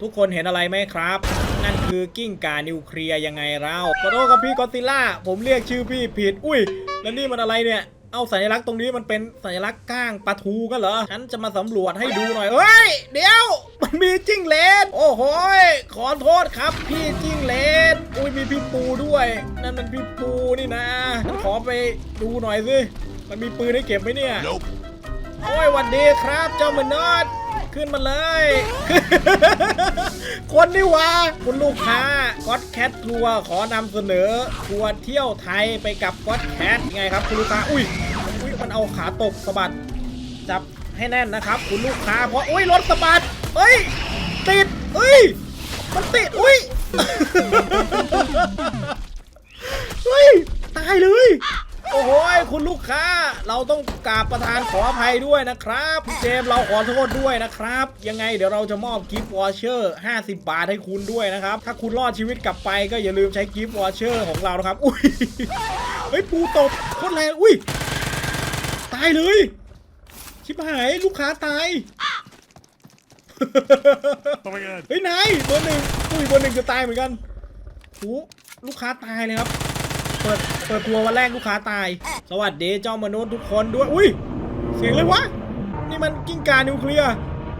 ทุกคนเห็นอะไรไหมครับ นั่นคือกิ้งก่านิวเคลียร์ยังไงเราขอโทษครับพี่กอดซิลล่า ผมเรียกชื่อพี่ผิด อุ้ย แล้วนี่มันอะไรเนี่ย เอาสัญลักษณ์ตรงนี้มันเป็นสัญลักษณ์ก้างปลาทูกันเหรอ ฉันจะมาสำรวจให้ดูหน่อย เฮ้ย เดี๋ยว มันมีจิ้งเหลน โอ้โหยขอโทษครับพี่จิ้งเหลน อุ้ยมีพี่ปูด้วย นั่นมันพี่ปูนี่นะ ขอไปดูหน่อยสิ มันมีปืนให้เก็บไหมเนี่ย Nope. โอ้ยหวันดีครับ เจ้ามนุษย์ ขึ้นมาเลย คนนี่วะคุณลูกค้าก็อดแคททัวร์ขอนำเสนอทัวร์เที่ยวไทยไปกับก็อดแคทไงครับคุณลูกค้าอุ้ยอุ้ยมันเอาขาตกสะบัดจับให้แน่นนะครับ คุณลูกค้าเพราะอุ้ยรถสะบัดเอ้ย ติดเอ้ยมันติดอุ้ยเฮ้ยตายเลย โอ้โหยคุณลูกค้า เราต้องกราบประธานขออภัยด้วยนะครับพี่เจมส์เราขอโทษด้วยนะครับ ยังไงเดี๋ยวเราจะมอบกิฟต์วอเชอร์50 บาทให้คุณด้วยนะครับ ถ้าคุณรอดชีวิตกลับไปก็อย่าลืมใช้กิฟต์วอเชอร์ของเรานะครับ อุ้ยเฮ้ยปูตกโคตรแรงอุ้ยตายเลย ชิบหายลูกค้าตาย Oh my god. เฮ้ยนายเบอร์หนึ่งอุ้ยเบอร์หนึ่งจะตายเหมือนกันโหลูกค้าตายเลยครับเปิดเปิดตัววันแรกลูกค้าตาย สวัสดีเจ้ามนุษย์ทุกคนด้วย อุ้ย เสียงเลยวะ นี่มันกิ้งกานิวเคลียร์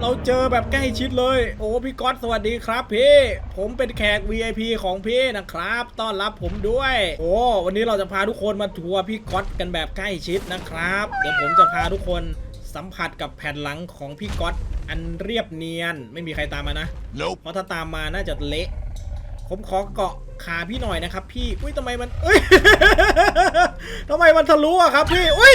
เราเจอแบบใกล้ชิดเลย โอ้พี่ก๊อตสวัสดีครับพี่ ผมเป็นแขก VIP ของพี่นะครับ ต้อนรับผมด้วย โอ้วันนี้เราจะพาทุกคนมาทัวร์พี่ก๊อตกันแบบใกล้ชิดนะครับ เดี๋ยวผมจะพาทุกคนสัมผัสกับแผ่นหลังของพี่ก๊อตอันเรียบเนียน ไม่มีใครตามมานะ Nope. เพราะถ้าตามมาน่าจะเละ ผมขอเกาะขาพี่หน่อยนะครับ พี่ อุ้ยทำไมมันเอ้ยทำไมมันทะลุอะครับพี่ อุ้ย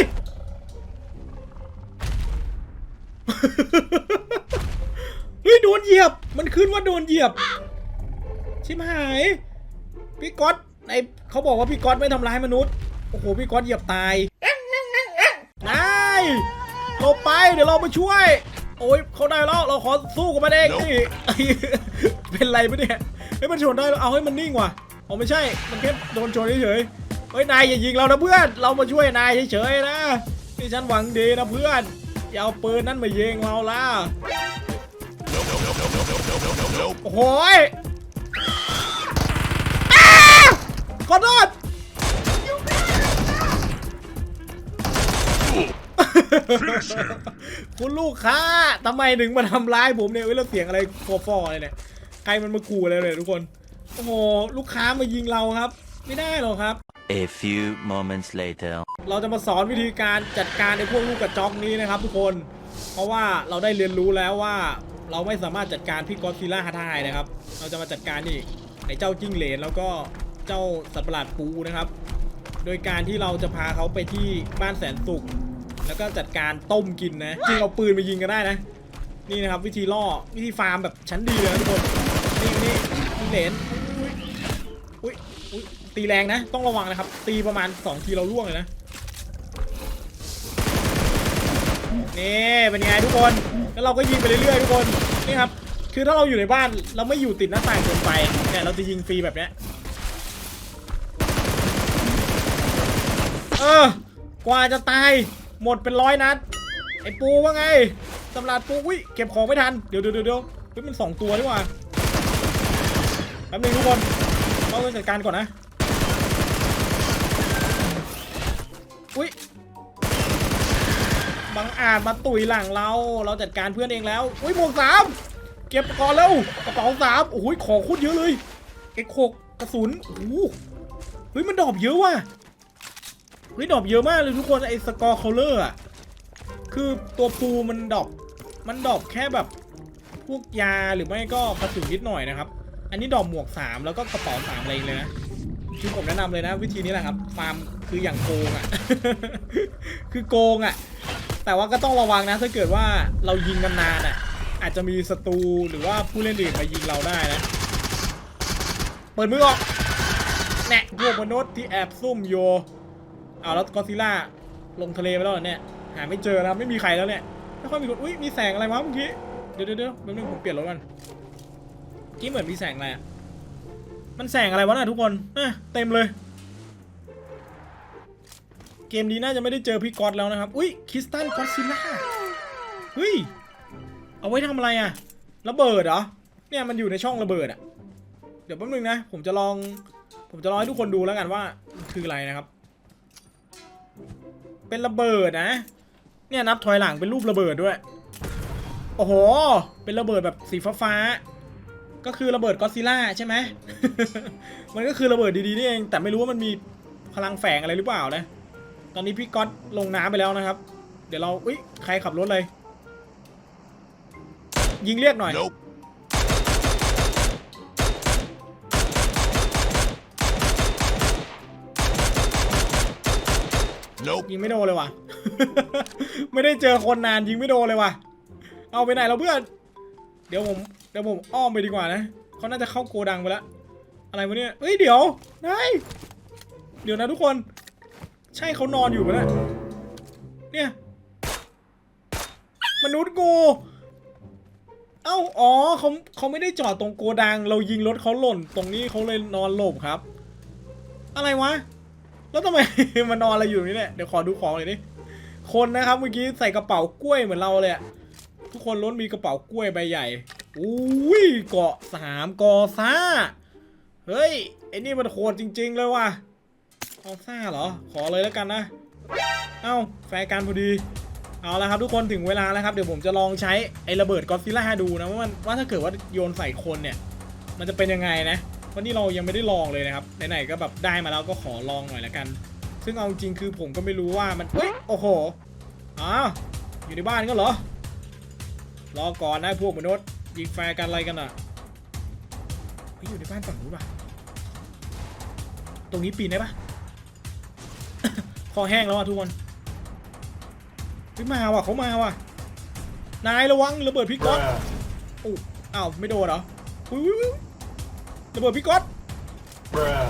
เฮ้ยโดนเหยียบ มันขึ้นว่าโดนเหยียบ ชิบหาย พี่ก๊อตในเขาบอกว่าพี่ก๊อตไม่ทำร้ายมนุษย์ โอ้โห พี่ก๊อตเหยียบตายนายหลบไป เดี๋ยวเรามาช่วย โอ้ยเขาได้แล้ว เราขอสู้กับมันเองนี่เป็นไรปะเนี่ย ฮ้ยมันชนได้เอาให้มันนิ่งว่ะเอาไม่ใช่ มันแค่โดนชนเฉยเฮ้ยนายอย่ายิงเรานะเพื่อน เรามาช่วยนายเฉยๆนะนี่ฉันหวังดีนะเพื่อนอย่าเอาปืนนั่นมายิงเราล่ะโอ้โหขอโทษคุณลูกค้าทำไมถึงมาทำร้ายผมเนี่ยเว้ยเราเสียงอะไรฟอฟอเลยเนี่ย ใครมันมาขู่อะไรเลยทุกคน โอ้โหลูกค้ามายิงเราครับ ไม่ได้หรอกครับ A few moments later. เราจะมาสอนวิธีการจัดการในพวกลูกกระจอกนี้นะครับ ทุกคน เพราะว่าเราได้เรียนรู้แล้วว่า เราไม่สามารถจัดการพี่กอดซิลล่าได้นะครับ เราจะมาจัดการนี่ไอ้เจ้าจิ้งเหลนแล้วก็เจ้าสัตว์ประหลาดปูนะครับ โดยการที่เราจะพาเขาไปที่บ้านแสนสุข แล้วก็จัดการต้มกินนะจริงเอาปืนมายิงกันได้นะ นี่นะครับวิธีล่อวิธีฟาร์มแบบชั้นดีเลยทุกคนนี่นี่จิ้งเหลนอุ้ยอุ้ยตีแรงนะ ต้องระวังนะครับ ตีประมาณ 2 ทีเราล่วงเลยนะนี่เป็นไงทุกคนแล้วเราก็ยิงไปเรื่อยๆทุกคนนี่ครับคือถ้าเราอยู่ในบ้านเราไม่อยู่ติดหน้าต่างเกินไปเนี่ยเราจะยิงฟรีแบบเนี้ยเออกว่าจะตายหมดเป็นร้อยนัดไอ้ปูว่าไง ตำราดปูอุ้ยเก็บของไม่ทัน เดี๋ยวเดี๋ยวเดี๋ยวเฮ้ยมันสองตัวนี่หว่าแป๊บนึงทุกคนเราต้องจัดการก่อนนะอุ้ยบังอาจมาตุยหลังเรา เราจัดการเพื่อนเองแล้ว อุ้ยหมวกสามเก็บก่อนเร็วกระเป๋าสามโอ้ยของโคตรเยอะเลยเอ็กหกกระสุนโอ้เฮ้ยมันดอปเยอะว่ะเฮ้ยดอปเยอะมากเลยทุกคนไอ้สกอร์เคาเลอร์อะคือตัวปูมันดอป มันดรอปแค่แบบพวกยาหรือไม่ก็กระสุนนิดหน่อยนะครับ อันนี้ดรอปหมวกสามแล้วก็กระเป๋าสามอะไรเองเลยนะคือผมแนะนำเลยนะ วิธีนี้แหละครับฟาร์มคืออย่างโกงอะ คือโกงอะ แต่ว่าก็ต้องระวังนะถ้าเกิดว่าเรายิงนานๆอะ อาจจะมีศัตรูหรือว่าผู้เล่นอื่นมายิงเราได้นะ เปิดมือออกแน่พวกมนุษย์ที่แอบซุ่มโยเอาแล้วกอซิล่าลงทะเลไปแล้วเหรอเนี่ยหาไม่เจอแล้วไม่มีใครแล้วเนี่ย ไม่ค่อยมีคนอุ้ยมีแสงอะไรวะเมื่อกี้เดี๋ยวเดี๋ยวเดี๋ยวแป๊บนึงผมเปลี่ยนรถกันเมื่อกี้เหมือนมีแสงอะไรอะมันแสงอะไรวะน่ะทุกคนเอ้ยเต็มเลย เกมนี้น่าจะไม่ได้เจอพี่ก๊อตแล้วนะครับ อุ้ยคริสตันก็อดซิลล่าเฮ้ยเอาไว้ทำอะไรอะระเบิดเหรอเนี่ยมันอยู่ในช่องระเบิดอะเดี๋ยวแป๊บนึงนะผมจะลอง ผมจะลองให้ทุกคนดูแล้วกันว่าคืออะไรนะครับ เป็นระเบิดนะ เนี่ยนับถอยหลังเป็นรูประเบิดด้วย โอ้โห เป็นระเบิดแบบสีฟ้าๆก็คือระเบิดก็ซิลล่าใช่ไหม มันก็คือระเบิดดีๆนี่เอง แต่ไม่รู้ว่ามันมีพลังแฝงอะไรหรือเปล่านะ ตอนนี้พี่ก๊อตลงน้ำไปแล้วนะครับ เดี๋ยวเราอุ้ยใครขับรถเลย ยิงเรียกหน่อย Nope. ยิงไม่โดนเลยว่ะ ไม่ได้เจอคนนานยิงไม่โดนเลยว่ะ เอาไปไหนแล้วเพื่อน เดี๋ยวผมเดี๋ยวผมอ้อมไปดีกว่านะเขาน่าจะเข้าโกดังไปแล้วอะไรวะเนี่ยเฮ้ยเดี๋ยวนายเดี๋ยวนะทุกคน ใช่เขานอนอยู่ปะเนี่ยเนี่ย มนุษย์กูเอ้าอ๋อเขาเขาไม่ได้จอดตรงโกดัง เรายิงรถเขาหล่น ตรงนี้เขาเลยนอนหลบครับ อะไรวะ แล้วทำไมมานนอนอะไรอยู่นี่เนี่ยเดี๋ยวขอดูของเลยดิคนนะครับเมื่อกี้ใส่กระเป๋ากล้วยเหมือนเราเลยอะทุกคนล้วนมีกระเป๋ากล้วยใบใหญ่อุ้ยเกาะสามกอซ่าเฮ้ยไอ้นี่มันโคตรจริง ๆ เลยว่ะกอซ่าเหรอ ขอเลยแล้วกันนะ เอ้าแฟร์กันพอดีเอาละครับทุกคนถึงเวลาแล้วครับเดี๋ยวผมจะลองใช้ไอ้ระเบิดกอซิล่าดูนะว่ามันว่าถ้าเกิดว่าโยนใส่คนเนี่ย มันจะเป็นยังไงนะ วันนี้เรายังไม่ได้ลองเลยนะครับไหนๆก็แบบได้มาแล้วก็ขอลองหน่อยละกัน ซึ่งเอาจริงคือผมก็ไม่รู้ว่ามันเฮ้ยโอ้โหอ้าวอยู่ในบ้านก็เหรอรอก่อนนะพวกมนุษย์ยิงแฟร์กันอะไรกันอะเฮ้ยอยู่ในบ้านฝั่งนู้นป่ะตรงนี้ปีนได้ปะคอแห้งแล้วอะทุกคนเฮ้ยมาว่ะเขามาว่ะนายระวังระเบิดพี่ก๊อตโอ้อ้าวไม่โดนเหรออุ้ยอุ้ยอุ้ย ระเบิดพี่ก๊อต Bruh.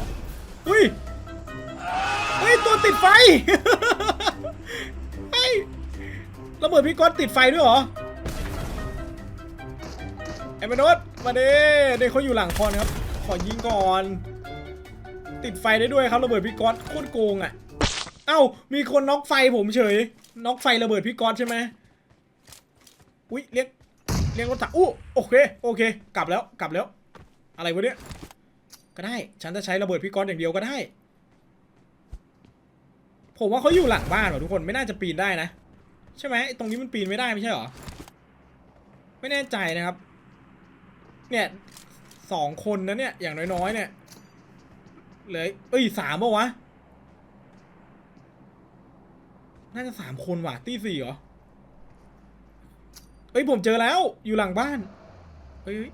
เฮ้ยเฮ้ยตัวติดไฟเฮ้ยระเบิดพี่ก๊อตติดไฟด้วยเหรอไอ้มนุษย์มาเด้เด้เขาอยู่หลังคอนครับ ขอยิงก่อน ติดไฟได้ด้วยครับระเบิดพี่ก๊อตโคตรโกงอะ เอ้ามีคนน็อกไฟผมเฉยน็อกไฟระเบิดพี่ก๊อตใช่ไหมอุ้ยเรียกเรียกรถถังอู้โอเคโอเค กลับแล้วกลับแล้ว อะไรวะเนี่ยก็ได้ ฉันจะใช้ระเบิดพี่ก๊อตอย่างเดียวก็ได้ ผมว่าเขาอยู่หลังบ้านว่ะทุกคนไม่น่าจะปีนได้นะ ใช่ไหมตรงนี้มันปีนไม่ได้ไม่ใช่หรอ ไม่แน่ใจนะครับ เนี่ยสองคนนะเนี่ยอย่างน้อยๆเนี่ยเหลือเอ้ยสามปะวะ น่าจะสามคนว่ะตีสี่เหรอ เอ้ยผมเจอแล้วอยู่หลังบ้านเฮ้ยเฮ้ย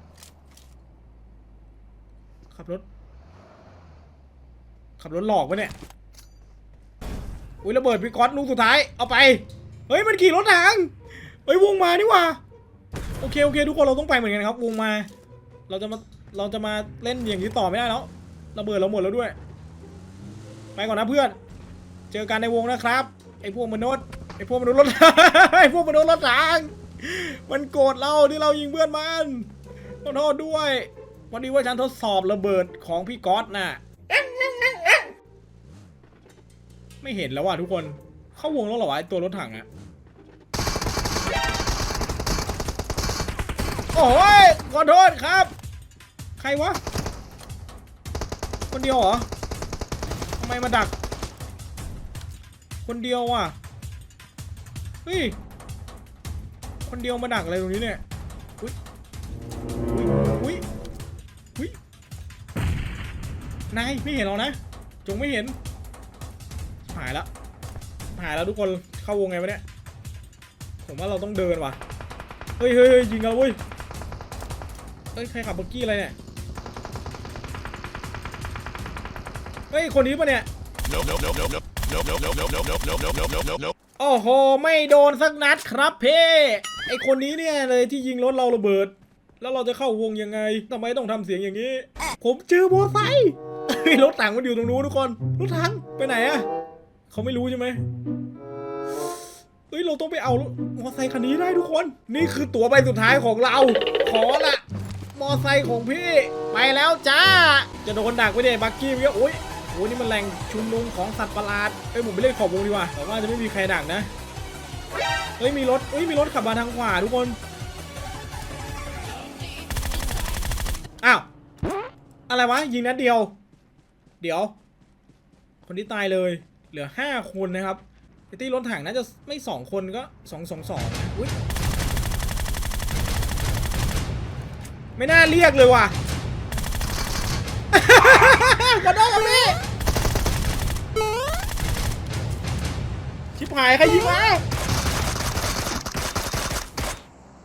ขับรถ ขับรถหลอกปะเนี่ย อุ้ยระเบิดพี่ก๊อตลูกสุดท้าย เอาไป เฮ้ยมันขี่รถทาง เฮ้ยวงมานี่ว่า โอเคโอเค ทุกคนเราต้องไปเหมือนกันครับ วงมา เราจะมาเราจะมาเล่นอย่างนี้ต่อไม่ได้แล้ว ระเบิดเราหมดแล้วด้วย ไปก่อนนะเพื่อน เจอกันในวงนะครับไอพวกมนุษย์ไอพวกมนุษย์รถไอพวกมนุษย์รถทางมันโกรธเราที่เรายิงเพื่อนมันขอโทษด้วย วันนี้ว่าฉันทดสอบระเบิดของพี่ก๊อตน่ะ ไม่เห็นแล้วว่ะทุกคน เข้าวงแล้วเหรอวะไอตัวรถถังอะโอ้ยขอโทษครับ ใครวะ คนเดียวเหรอทำไมมาดัก คนเดียวว่ะเฮ้ยคนเดียวมาดักอะไรตรงนี้เนี่ย นายไม่เห็นเรานะ จงไม่เห็น หายละหายแล้วทุกคนเข้าวงไงวะเนี่ย ผมว่าเราต้องเดินว่ะ เฮ้ยเฮ้ยยิงเราเว้ย เฮ้ยใครขับเบักกี้อะไรเนี่ย เฮ้ยคนนี้ปะเนี่ยโอ้โห ไม่โดนสักนัดครับเพ่ไอคนนี้เนี่ยเลยที่ยิงรถเราระเบิด แล้วเราจะเข้าวงยังไงทำไมต้องทำเสียงอย่างนี้ ผมชื่อโบไซ ฮ้ยรถถังมันอยู่ตรงนู้นทุกคนรถถังไปไหนอะเขาไม่รู้ใช่ไหมเฮ้ยเราต้องไปเอามอไซค์คันนี้ได้ทุกคน นี่คือตั๋วใบสุดท้ายของเรา ขอละมอไซค์ของพี่ไปแล้วจ้า จะโดนดักไปเดบักกี้เมื่อะโอ้ยโอ้ยนี่มันแหล่งชุมนุมของสัตว์ประหลาดเอ้ยผมไปเล่นขอบวงดีกว่าแต่ว่าจะไม่มีใครดักนะเฮ้ยมีรถเฮ้ยมีรถขับมาทางขวาทุกคนอ้าวอะไรวะยิงนัดเดียว เดี๋ยว คนที่ตายเลย เหลือห้าคนนะครับไอตี้รถถังน่าจะไม่สองคนก็สองสองสองอุ้ยไม่น่าเรียกเลยว่ะขอโทษครับพี่ชิบหายใครยิงมา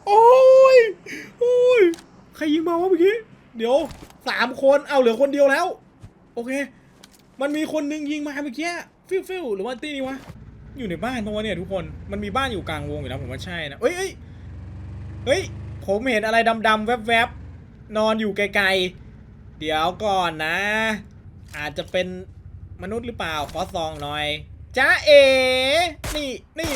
โอ้ยโอ้ยใครยิงมาวะเมื่อกี้ เดี๋ยวสามคน เอาเหลือคนเดียวแล้ว โอเค มันมีคนหนึงยิงมาเมื่อกี้ฟิวฟิวหรือว่าตี้นี่วะ อยู่ในบ้านปะวะเนี่ยทุกคน มันมีบ้านอยู่กลางวงอยู่แล้วผมว่าใช่นะเอ้ยเอ้ยเฮ้ย ผมเห็นอะไรดำๆแวบๆ นอนอยู่ไกลๆ เดี๋ยวก่อนนะ อาจจะเป็นมนุษย์หรือเปล่า ขอซองหน่อยจ้าเอ นี่นี่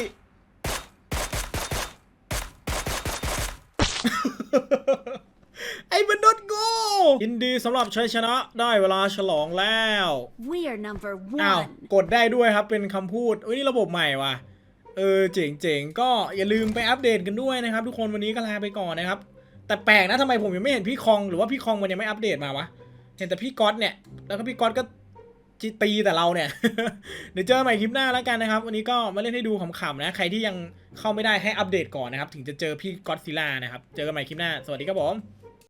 ย์โง่ยินดีสำหรับชัยชนะได้เวลาฉลองแล้ว We are number อ้าว one. กดได้ด้วยครับเป็นคำพูดเอ้ยนี่ระบบใหม่ว่ะ เออเจ๋งๆ ก็อย่าลืมไปอัปเดตกันด้วยนะครับ ทุกคนวันนี้ก็ลาไปก่อนนะครับ แต่แปลกนะทำไมผมยังไม่เห็นพี่คองหรือว่าพี่คองมันยังไม่อัปเดตมาวะ เห็นแต่พี่ก๊อตเนี่ย แล้วก็พี่ก๊อตก็จิตีแต่เราเนี่ย เดี๋ยวเจอกันใหม่คลิปหน้าแล้วกันนะครับ วันนี้ก็มาเล่นให้ดูขำๆนะ ใครที่ยังเข้าไม่ได้ให้อัปเดตก่อนนะครับ ถึงจะเจอพี่ก๊อตซิล่านะครับ เจอกันใหม่คลิปหน้า สวัสดีครับผม